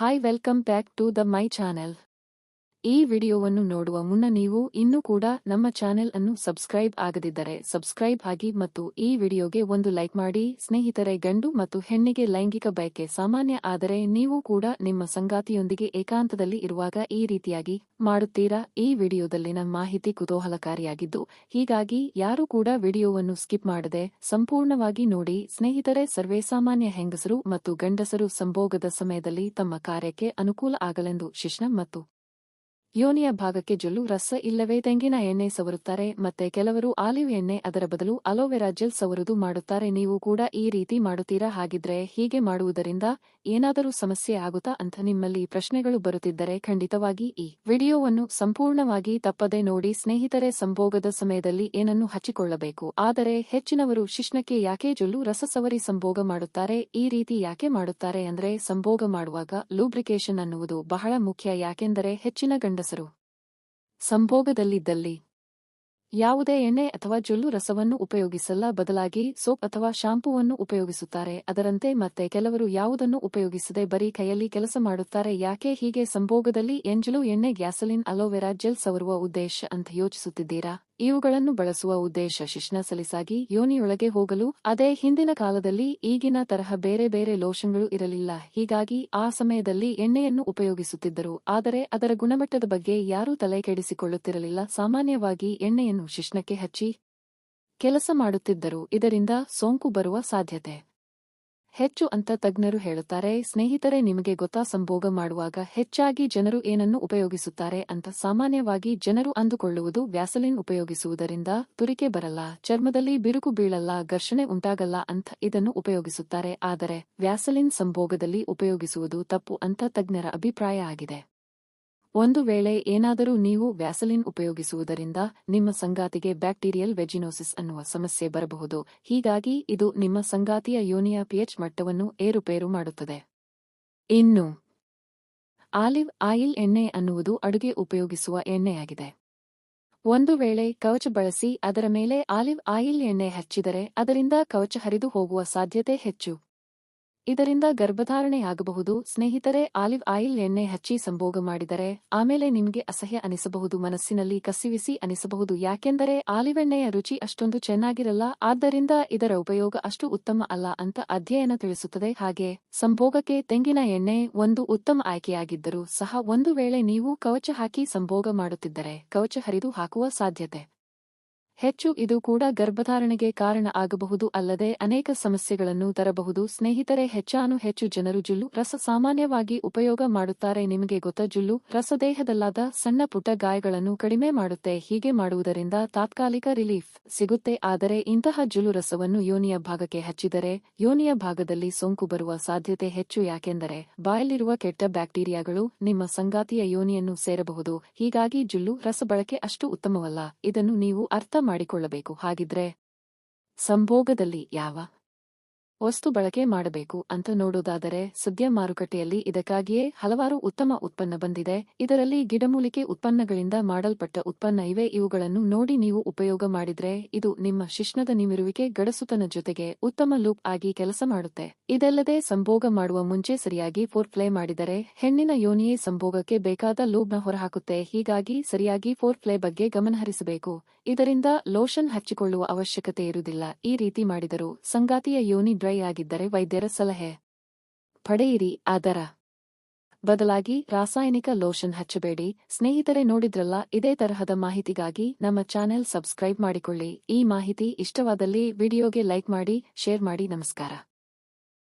Hi welcome back to the my channel. ಈ ವಿಡಿಯೋವನ್ನು ನೋಡುವ ಮುನ್ನ ನೀವು ಇನ್ನೂ ಕೂಡ ನಮ್ಮ ಚಾನೆಲ್ ಅನ್ನು ಸಬ್ಸ್ಕ್ರೈಬ್ ಆಗದಿದ್ದರೆ ಸಬ್ಸ್ಕ್ರೈಬ್ ಆಗಿ ಮತ್ತು ಈ ವಿಡಿಯೋಗೆ ಒಂದು ಲೈಕ್ ಮಾಡಿ. ಸ್ನೇಹಿತರೆ, ಗಂಡು ಮತ್ತು ಹೆಣ್ಣಿಗೆ ಲೈಂಗಿಕ ಬಯಕೆ ಸಾಮಾನ್ಯ ಆದರೆ ನೀವು ಕೂಡ ನಿಮ್ಮ ಸಂಗಾತಿಯೊಂದಿಗೆ ಏಕಾಂತದಲ್ಲಿ ಇರುವಾಗ ಈ ರೀತಿಯಾಗಿ ಮಾಡುತ್ತೀರಾ? ಈ ವಿಡಿಯೋದಲ್ಲಿನ ಮಾಹಿತಿ ಕುತೂಹಲಕಾರಿಯಾಗಿದ್ದು, ಹೀಗಾಗಿ ಯಾರು ಕೂಡ ವಿಡಿಯೋವನ್ನು ಸ್ಕಿಪ್ ಮಾಡದೆ ಸಂಪೂರ್ಣವಾಗಿ ನೋಡಿ. ಸ್ನೇಹಿತರೆ ಸರ್ವೇಸಾಮಾನ್ಯ ಹೆಂಗಸರು ಮತ್ತು ಗಂಡಸರು ಸಂಭೋಗದ ಸಮಯದಲ್ಲಿ ತಮ್ಮ ಕಾರ್ಯಕ್ಕೆ ಅನುಕೂಲ ಆಗಲೆಂದು ಶಿಶ್ನ ಮತ್ತು ಯೋನಿಯ ಭಾಗಕ್ಕೆ ಜೊಲ್ಲು, ರಸ ಇಲ್ಲವೇ ತೆಂಗಿನ ಎಣ್ಣೆ ಸವರುತ್ತಾರೆ, ಮತ್ತೆ ಕೆಲವರು ಆಲಿವ್ ಎಣ್ಣೆ ಅದರ ಬದಲು ಅಲೋವೆರಾ ಜೆಲ್ ಸವರುದು ಮಾಡುತ್ತಾರೆ. ನೀವು ಕೂಡ ಈ ರೀತಿ ಮಾಡುತ್ತೀರಾ? ಹಾಗಿದ್ರೆ ಹೀಗೆ ಮಾಡುವುದರಿಂದ ಏನಾದರೂ ಸಮಸ್ಯೆ ಆಗುತ್ತಾ ಅಂತ ನಿಮ್ಮಲ್ಲಿ ಪ್ರಶ್ನೆಗಳು ಬರುತ್ತಿದ್ದರೆ ಖಂಡಿತವಾಗಿ ಈ ವಿಡಿಯೋವನ್ನು ಸಂಪೂರ್ಣವಾಗಿ ತಪ್ಪದೆ ನೋಡಿ ಸ್ನೇಹಿತರೆ, ಸಂಭೋಗದ ಸಮಯದಲ್ಲಿ ಏನನ್ನು ಹಚ್ಚಿಕೊಳ್ಳಬೇಕು. ಆದರೆ ಹೆಚ್ಚಿನವರು ಶಿಶ್ನಕ್ಕೆ ಯಾಕೆ ಜೊಲ್ಲು, ರಸ ಸವರಿ ಸಂಭೋಗ ಮಾಡುತ್ತಾರೆ, ಈ ರೀತಿ ಯಾಕೆ ಮಾಡುತ್ತಾರೆ ಅಂದ್ರೆ ಸಂಭೋಗ ಮಾಡುವಾಗ ಲೂಬ್ರಿಕೇಶನ್ ಅನ್ನುವುದು ಬಹಳ ಮುಖ್ಯ. ಯಾಕೆಂದರೆ ಹೆಚ್ಚಿನ ಗಂಡಸರು ಸಂಭೋಗದಲ್ಲಿದ್ದಲ್ಲಿ ಯಾವುದೇ ಎಣ್ಣೆ ಅಥವಾ ಜೊಲ್ಲು ರಸವನ್ನು ಉಪಯೋಗಿಸಲ್ಲ. ಬದಲಾಗಿ ಸೋಪ್ ಅಥವಾ ಶಾಂಪೂವನ್ನು ಉಪಯೋಗಿಸುತ್ತಾರೆ. ಅದರಂತೆ ಮತ್ತೆ ಕೆಲವರು ಯಾವುದನ್ನು ಉಪಯೋಗಿಸದೆ ಬರೀ ಕೈಯಲ್ಲಿ ಕೆಲಸ ಮಾಡುತ್ತಾರೆ. ಯಾಕೆ ಹೀಗೆ ಸಂಭೋಗದಲ್ಲಿ ಎಂಜಲು ಎಣ್ಣೆ ಗ್ಯಾಸಲಿನ್ ಅಲೋವೆರಾ ಜೆಲ್ ಸವರುವ ಉದ್ದೇಶ ಅಂತ ಯೋಚಿಸುತ್ತಿದ್ದೀರಾ? ಇವುಗಳನ್ನು ಬಳಸುವ ಉದ್ದೇಶ ಶಿಶ್ನ ಸಲಿಸಾಗಿ ಯೋನಿಯೊಳಗೆ ಹೋಗಲು, ಅದೇ ಹಿಂದಿನ ಕಾಲದಲ್ಲಿ ಈಗಿನ ತರಹ ಬೇರೆ ಬೇರೆ ಲೋಷನ್ಗಳು ಇರಲಿಲ್ಲ. ಹೀಗಾಗಿ ಆ ಸಮಯದಲ್ಲಿ ಎಣ್ಣೆಯನ್ನು ಉಪಯೋಗಿಸುತ್ತಿದ್ದರು. ಆದರೆ ಅದರ ಗುಣಮಟ್ಟದ ಬಗ್ಗೆ ಯಾರೂ ತಲೆ ಕೆಡಿಸಿಕೊಳ್ಳುತ್ತಿರಲಿಲ್ಲ. ಸಾಮಾನ್ಯವಾಗಿ ಎಣ್ಣೆಯನ್ನು ಶಿಶ್ನಕ್ಕೆ ಹಚ್ಚಿ ಕೆಲಸ ಮಾಡುತ್ತಿದ್ದರು. ಇದರಿಂದ ಸೋಂಕು ಬರುವ ಸಾಧ್ಯತೆ. ಹೆಚ್ಚು ಅಂತ ತಜ್ಞರು ಹೇಳುತ್ತಾರೆ, ಸ್ನೇಹಿತರೆ, ನಿಮಗೆ ಗೊತ್ತಾ ಸಂಭೋಗ ಮಾಡುವಾಗ ಹೆಚ್ಚಾಗಿ ಜನರು ಏನನ್ನು ಉಪಯೋಗಿಸುತ್ತಾರೆ ಅಂತ ಸಾಮಾನ್ಯವಾಗಿ ಜನರು ಅಂದುಕೊಳ್ಳುವುದು ವ್ಯಾಸಲಿನ್ ಉಪಯೋಗಿಸುವುದರಿಂದ ತುರಿಕೆ ಬರಲ್ಲ, ಚರ್ಮದಲ್ಲಿ ಬಿರುಕು ಬೀಳಲ್ಲ, ಘರ್ಷಣೆ ಉಂಟಾಗಲ್ಲ ಅಂತ ಇದನ್ನು ಉಪಯೋಗಿಸುತ್ತಾರೆ, ಆದರೆ ವ್ಯಾಸಲಿನ್ ಸಂಭೋಗದಲ್ಲಿ ಉಪಯೋಗಿಸುವುದು ತಪ್ಪು ಅಂತ ತಜ್ಞರ ಅಭಿಪ್ರಾಯ ಆಗಿದೆ. ಒಂದು ವೇಳೆ ಏನಾದರೂ ನೀವು ವ್ಯಾಸಲಿನ್ ಉಪಯೋಗಿಸುವುದರಿಂದ ನಿಮ್ಮ ಸಂಗಾತಿಗೆ ಬ್ಯಾಕ್ಟೀರಿಯಲ್ ವೆಜಿನೋಸಿಸ್ ಅನ್ನುವ ಸಮಸ್ಯೆ ಬರಬಹುದು. ಹೀಗಾಗಿ ಇದು ನಿಮ್ಮ ಸಂಗಾತಿಯ ಯೋನಿಯ ಪಿಎಚ್ ಮಟ್ಟವನ್ನು ಏರುಪೇರು ಮಾಡುತ್ತದೆ. ಇನ್ನು, ಆಲಿವ್ ಆಯಿಲ್ ಎಣ್ಣೆ ಅನ್ನುವುದು ಅಡುಗೆ ಉಪಯೋಗಿಸುವ ಎಣ್ಣೆಯಾಗಿದೆ. ಒಂದು ವೇಳೆ ಕವಚ ಬಳಸಿ ಅದರ ಮೇಲೆ ಆಲಿವ್ ಆಯಿಲ್ ಎಣ್ಣೆ ಹಚ್ಚಿದರೆ ಅದರಿಂದ ಕವಚ ಹರಿದು ಹೋಗುವ ಸಾಧ್ಯತೆ ಹೆಚ್ಚು. ಇದರಿಂದ ಗರ್ಭಧಾರಣೆಯಾಗಬಹುದು. ಸ್ನೇಹಿತರೆ, ಆಲಿವ್ ಆಯಿಲ್ ಎಣ್ಣೆ ಹಚ್ಚಿ ಸಂಭೋಗ ಮಾಡಿದರೆ ಆಮೇಲೆ ನಿಮಗೆ ಅಸಹ್ಯ ಅನಿಸಬಹುದು. ಮನಸ್ಸಿನಲ್ಲಿ ಕಸಿವಿಸಿ ಅನಿಸಬಹುದು. ಯಾಕೆಂದರೆ ಆಲಿವ್ ಎಣ್ಣೆಯ ರುಚಿ ಅಷ್ಟೊಂದು ಚೆನ್ನಾಗಿರಲ್ಲ, ಆದ್ದರಿಂದ ಇದರ ಉಪಯೋಗ ಅಷ್ಟು ಉತ್ತಮ ಅಲ್ಲ ಅಂತ ಅಧ್ಯಯನ ತಿಳಿಸುತ್ತದೆ. ಹಾಗೆ ಸಂಭೋಗಕ್ಕೆ ತೆಂಗಿನ ಎಣ್ಣೆ ಒಂದು ಉತ್ತಮ ಆಯ್ಕೆಯಾಗಿದ್ದರೂ ಸಹ ಒಂದು ವೇಳೆ ನೀವು ಕವಚ ಹಾಕಿ ಸಂಭೋಗ ಮಾಡುತ್ತಿದ್ದರೆ ಕವಚ ಹರಿದು ಹಾಕುವ ಸಾಧ್ಯತೆ. ಹೆಚ್ಚು ಇದು ಕೂಡ ಗರ್ಭಧಾರಣೆಗೆ ಕಾರಣ ಆಗಬಹುದು ಅಲ್ಲದೆ ಅನೇಕ ಸಮಸ್ಯೆಗಳನ್ನು ತರಬಹುದು. ಸ್ನೇಹಿತರೆ, ಹೆಚ್ಚಾನು ಹೆಚ್ಚು ಜನರು ಜುಲ್ಲು ರಸ ಸಾಮಾನ್ಯವಾಗಿ ಉಪಯೋಗ ಮಾಡುತ್ತಾರೆ. ನಿಮಗೆ ಗೊತ್ತ ಜುಲ್ಲು ರಸ ದೇಹದಲ್ಲಾದ ಸಣ್ಣ ಪುಟ್ಟ ಗಾಯಗಳನ್ನು ಕಡಿಮೆ ಮಾಡುತ್ತೆ. ಹೀಗೆ ಮಾಡುವುದರಿಂದ ತಾತ್ಕಾಲಿಕ ರಿಲೀಫ್ ಸಿಗುತ್ತೆ. ಆದರೆ ಇಂತಹ ಜುಲು ರಸವನ್ನು ಯೋನಿಯ ಭಾಗಕ್ಕೆ ಹಚ್ಚಿದರೆ ಯೋನಿಯ ಭಾಗದಲ್ಲಿ ಸೋಂಕು ಬರುವ ಸಾಧ್ಯತೆ ಹೆಚ್ಚು. ಯಾಕೆಂದರೆ ಬಾಯಲ್ಲಿರುವ ಕೆಟ್ಟ ಬ್ಯಾಕ್ಟೀರಿಯಾಗಳು ನಿಮ್ಮ ಸಂಗಾತಿಯ ಯೋನಿಯನ್ನು ಸೇರಬಹುದು. ಹೀಗಾಗಿ ಜುಲ್ಲು ರಸ ಬಳಕೆ ಅಷ್ಟು ಉತ್ತಮವಲ್ಲ. ಇದನ್ನು ನೀವು ಅರ್ಥ ಮಾಡಿಕೊಳ್ಳಬೇಕು. ಹಾಗಿದ್ರೆ ಸಂಭೋಗದಲ್ಲಿ ಯಾವ ವಸ್ತು ಬಳಕೆ ಮಾಡಬೇಕು ಅಂತ ನೋಡೋದಾದರೆ ಸದ್ಯ ಮಾರುಕಟ್ಟೆಯಲ್ಲಿ ಇದಕ್ಕಾಗಿಯೇ ಹಲವಾರು ಉತ್ತಮ ಉತ್ಪನ್ನ ಬಂದಿದೆ. ಇದರಲ್ಲಿ ಗಿಡಮೂಲಿಕೆ ಉತ್ಪನ್ನಗಳಿಂದ ಮಾಡಲ್ಪಟ್ಟ ಉತ್ಪನ್ನ ಇವೆ. ಇವುಗಳನ್ನು ನೋಡಿ ನೀವು ಉಪಯೋಗ ಮಾಡಿದ್ರೆ ಇದು ನಿಮ್ಮ ಶಿಶ್ನದ ನಿಮಿರುವಿಕೆ ಗಡಸುತನ ಜೊತೆಗೆ ಉತ್ತಮ ಲೂಪ್ ಆಗಿ ಕೆಲಸ ಮಾಡುತ್ತೆ. ಇದಲ್ಲದೆ ಸಂಭೋಗ ಮಾಡುವ ಮುಂಚೆ ಸರಿಯಾಗಿ ಫೋರ್ ಪ್ಲೇ ಮಾಡಿದರೆ ಹೆಣ್ಣಿನ ಯೋನಿಯೇ ಸಂಭೋಗಕ್ಕೆ ಬೇಕಾದ ಲೂಬ್ನ ಹೊರಹಾಕುತ್ತೆ. ಹೀಗಾಗಿ ಸರಿಯಾಗಿ ಫೋರ್ ಪ್ಲೇ ಬಗ್ಗೆ ಗಮನಹರಿಸಬೇಕು. ಇದರಿಂದ ಲೋಷನ್ ಹಚ್ಚಿಕೊಳ್ಳುವ ಅವಶ್ಯಕತೆ ಇರುವುದಿಲ್ಲ. ಈ ರೀತಿ ಮಾಡಿದರೂ ಸಂಗಾತಿಯ ಯೋನಿ ಡ್ರೈ ಆಗಿದ್ದರೆ ವೈದ್ಯರ ಸಲಹೆ. ಪಡೆಯಿರಿ ಅದರ ಬದಲಾಗಿ ರಾಸಾಯನಿಕ ಲೋಷನ್ ಹಚ್ಚಬೇಡಿ. ಸ್ನೇಹಿತರೆ ನೋಡಿದ್ರಲ್ಲ, ಇದೇ ತರಹದ ಮಾಹಿತಿಗಾಗಿ ನಮ್ಮ ಚಾನೆಲ್ ಸಬ್ಸ್ಕ್ರೈಬ್ ಮಾಡಿಕೊಳ್ಳಿ. ಈ ಮಾಹಿತಿ ಇಷ್ಟವಾದಲ್ಲಿ ವಿಡಿಯೋಗೆ ಲೈಕ್ ಮಾಡಿ, ಶೇರ್ ಮಾಡಿ. ನಮಸ್ಕಾರ.